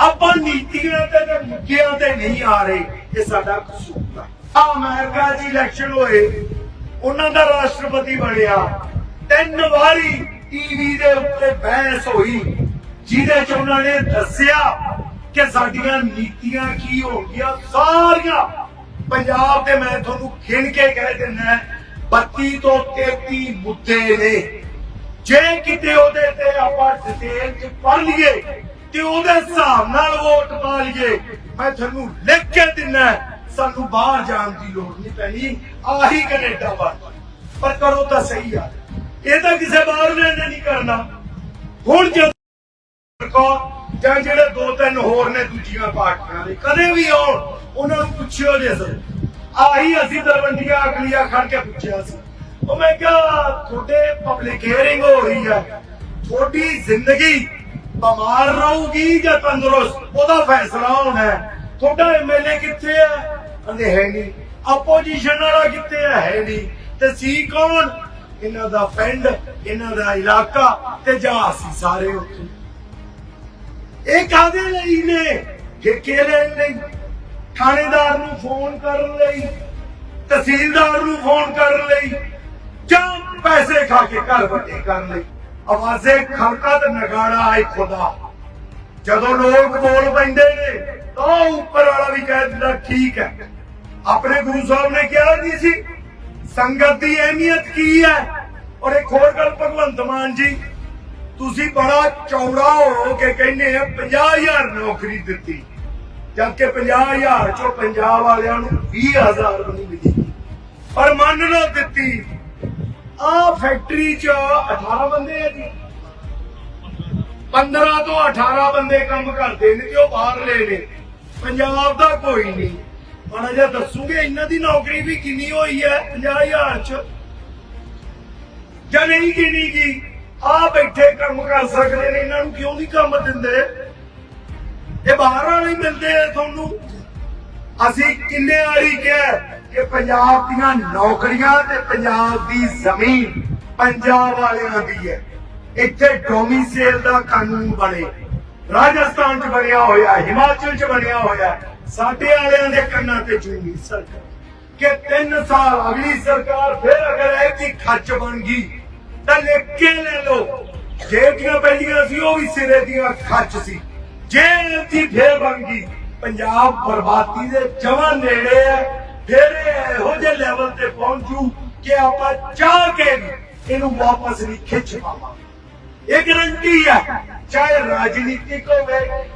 ਆਪਾਂ ਨੀਤੀਆਂ ਤੇ ਤੇ ਮੁੱਦਿਆਂ ਤੇ ਨਹੀਂ ਆ ਰਹੇ, ਇਹ ਸਾਡਾ ਕਸੂਰ ਆ। ਅਮਰੀਕਾ 'ਚ ਇਲੈਕਸ਼ਨ ਹੋਏ, ਉਹਨਾਂ ਦਾ ਰਾਸ਼ਟਰਪਤੀ ਬਣਿਆ, ਤਿੰਨ ਵਾਰੀ ਟੀਵੀ ਦੇ ਉੱਤੇ ਬਹਿਸ ਹੋਈ, ਜਿਹਦੇ 'ਚ ਉਹਨਾਂ ਨੇ ਦੱਸਿਆ ਕਿ ਸਾਡੀਆਂ ਨੀਤੀਆਂ ਕੀ ਹੋਣਗੀਆਂ ਸਾਰੀਆਂ ਪੰਜਾਬ ਦੇ ਮੈਂ ਤੁਹਾਨੂੰ ਖਿਣ ਕੇ ਕਹਿ ਦਿੰਦਾ 32 ਤੋਂ 33 ਮੁੱਦੇ ਨੇ। ਜੇ ਕਿਤੇ ਉਹਦੇ ਤੇ ਆਪਾਂ ਡਿਟੇਲ ਚ ਪੜ ਲਈਏ ਤੇ ਉਹਦੇ ਹਿਸਾਬ ਨਾਲ ਵੋਟ ਪਾ ਲਈਏ? ਮੈਂ ਤੁਹਾਨੂੰ ਲਿਖ ਕੇ ਦਿੰਨਾ ਸਾਨੂੰ ਬਾਹਰ ਜਾਣ ਦੀ ਲੋੜ ਨਹੀਂ ਪੈਣੀ। ਆਹੀ ਕੈਨੇਡਾ ਵਾ ਪਰ ਕਰੋ ਤਾਂ ਸਹੀ ਆ ਇਹ ਤਾਂ ਕਿਸੇ ਬਾਹਰ ਨੇ ਨਹੀਂ ਕਰਨਾ। ਹੁਣ ਜੇ ਜਾਂ ਜਿਹੜੇ ਦੋ ਤਿੰਨ ਹੋਰ ਨੇ ਦੂਜੀਆਂ ਪਾਰਟੀਆਂ ਦੇ, ਕਦੇ ਵੀ ਆਉਣ, ਉਹਨਾਂ ਨੂੰ ਪੁੱਛਿਓ ਜੇ ਸਰ। ਆਹੀ ਅਸੀਂ ਦਰਵੰਡੀਆਂ ਅਗਲੀਆਂ ਖੜ ਕੇ ਪੁੱਛਿਆ ਸੀ। ਉਹ ਮੈਂ ਕਿਹਾ, ਤੁਹਾਡੇ ਪਬਲਿਕ ਹੀਅਰਿੰਗ ਹੋ ਰਹੀ ਹੈ ਤੁਹਾਡੀ ਜ਼ਿੰਦਗੀ ਬਿਮਾਰ ਰਹੂਗੀ ਜਾਂ ਤੰਦਰੁਸਤ, ਉਹਦਾ ਫੈਸਲਾ ਹੋਣਾ ਹੈ। ਤੁਹਾਡਾ ਐਮਐਲਏ ਕਿੱਥੇ ਹੈ? ਕਹਿੰਦੇ ਹੈ ਨਹੀਂ। ਆਪੋਜੀਸ਼ਨ ਵਾਲਾ ਕਿੱਥੇ ਹੈ? ਹੈ ਨਹੀਂ। ਤੇ ਸੀ ਕੌਣ? ਇਹਨਾਂ ਦਾ ਪਿੰਡ, ਇਹਨਾਂ ਦਾ ਇਲਾਕਾ ਤੇ ਜਾਂ ਅਸੀਂ ਸਾਰੇ ਉੱਥੇ। ਇਹ ਕਾਦੇ ਲਈ ਨੇ? ਠੇਕੇ ਲੈਣ ਲਈ। ਥਾਣੇਦਾਰ ਨੂੰ ਫੋਨ ਕਰਨ ਲਈ। ਤਹਿਸੀਲਦਾਰ ਨੂੰ ਫੋਨ ਕਰਨ ਲਈ। ਜਾਂ ਪੈਸੇ ਖਾ ਕੇ ਘਰ ਵੱਡੇ ਕਰਨ ਲਈ। ਆਵਾਜ਼ੇ ਖਲਕਾ ਤੇ ਨਗਾੜਾ ਆਈ ਖੁਦਾ। ਜਦੋਂ ਲੋਕ ਬੋਲ ਪੈਂਦੇ ਨੇ, ਤਾਂ ਉੱਪਰ ਵਾਲਾ ਵੀ ਕਹਿ ਦਿੰਦਾ, ਠੀਕ ਹੈ। ਆਪਣੇ ਗੁਰੂ ਸਾਹਿਬ ਨੇ ਕਿਹਾ ਨਹੀਂ ਸੀ? ਸੰਗਤ ਦੀ ਅਹਿਮੀਅਤ ਕੀ ਹੈ? ਔਰ ਇੱਕ ਹੋਰ ਗੱਲ, ਭਗਵੰਤ ਮਾਨ ਜੀ, ਤੁਸੀਂ ਬੜਾ ਚੌੜਾ ਹੋ ਕੇ ਕਹਿੰਦੇ ਆ 50000 ਨੌਕਰੀ ਦਿੱਤੀ। ਜਦਕਿ 50000 ਚੋਂ ਪੰਜਾਬ ਵਾਲਿਆਂ ਨੂੰ 20000 ਵੀ ਨਹੀਂ ਮਿਲੀ। ਪਰ ਮੰਨ ਲਓ ਦਿੱਤੀ। ਆ ਫੈਕਟਰੀ ਚ 18 ਬੰਦੇ ਆ ਜੀ। 15 ਤੋਂ 18 ਬੰਦੇ ਕੰਮ ਕਰਦੇ ਨੇ ਤੇ ਉਹ ਬਾਹਰਲੇ ਨੇ ਪੰਜਾਬ ਦਾ ਕੋਈ ਨਹੀਂ। ਹੁਣ ਜੇ ਦੱਸੂਗੇ, ਇਹਨਾਂ ਦੀ ਨੌਕਰੀ ਵੀ ਕਿੰਨੀ ਹੋਈ ਹੈ 50000 ਚ। ਜਾਂ ਨਹੀਂ ਕਿੰਨੀ ਕੀ ਆ ਬੈਠੇ ਕੰਮ ਕਰ ਸਕਦੇ ਨੇ, ਇਹਨਾਂ ਨੂੰ ਕਿਉਂ ਨਹੀਂ ਕੰਮ ਦਿੰਦੇ? ਇਹ ਬਾਹਰ ਵਾਲੇ ਮਿਲਦੇ ਆ ਤੁਹਾਨੂੰ। ਅਸੀਂ ਕਿੰਨੇ ਵਾਰੀ ਕਿਹਾ ਕਿ ਪੰਜਾਬ ਦੀਆਂ ਨੌਕਰੀਆਂ ਤੇ ਪੰਜਾਬ ਦੀ ਜ਼ਮੀਨ ਪੰਜਾਬ ਵਾਲਿਆਂ ਦੀ ਹੈ। ਇੱਥੇ ਡੋਮਿਸਾਈਲ ਦਾ ਕਾਨੂੰਨ ਬਣੇ ਰਾਜਸਥਾਨ 'ਚ ਬਣਿਆ ਹੋਇਆ, ਹਿਮਾਚਲ 'ਚ ਬਣਿਆ ਹੋਇਆ। ਸਾਡੇ ਵਾਲਿਆਂ ਦੇ ਕੰਨਾਂ ਤੇ ਚੂੰਗੀ ਸਰਕਾਰ। ਕਿ 3 ਸਾਲ ਅਗਲੀ ਸਰਕਾਰ ਫਿਰ ਅਗਰ ਇਹ ਦੀ ਖਰਚ ਬਣ ਗਈ, ਤਾਂ ਲਿਖ ਕੇ ਲੈ ਲਓ। ਜਿਹੜੀਆਂ ਪਹਿਲੀਆਂ ਸੀ, ਉਹ ਵੀ ਸਿਰੇ ਦੀਆਂ ਖਰਚ ਸੀ। ਜੇ ਇਹਦੀ ਫੇਰ ਬਣ ਗਈ। ਪੰਜਾਬ ਬਰਬਾਦੀ ਦੇ ਜਮਾਂ ਨੇੜੇ ਹੈ, ਫਿਰ ਇਹੋ ਜਿਹੇ ਲੈਵਲ ਤੇ ਪਹੁੰਚੂ ਕਿ ਆਪਾਂ ਚਾਹ ਕੇ ਵੀ ਇਹਨੂੰ ਵਾਪਸ ਨਹੀਂ ਖਿੱਚ ਪਾਵਾਂਗੇ। ਇਹ ਗਰੰਟੀ ਹੈ, ਚਾਹੇ ਰਾਜਨੀਤਿਕ ਹੋਵੇ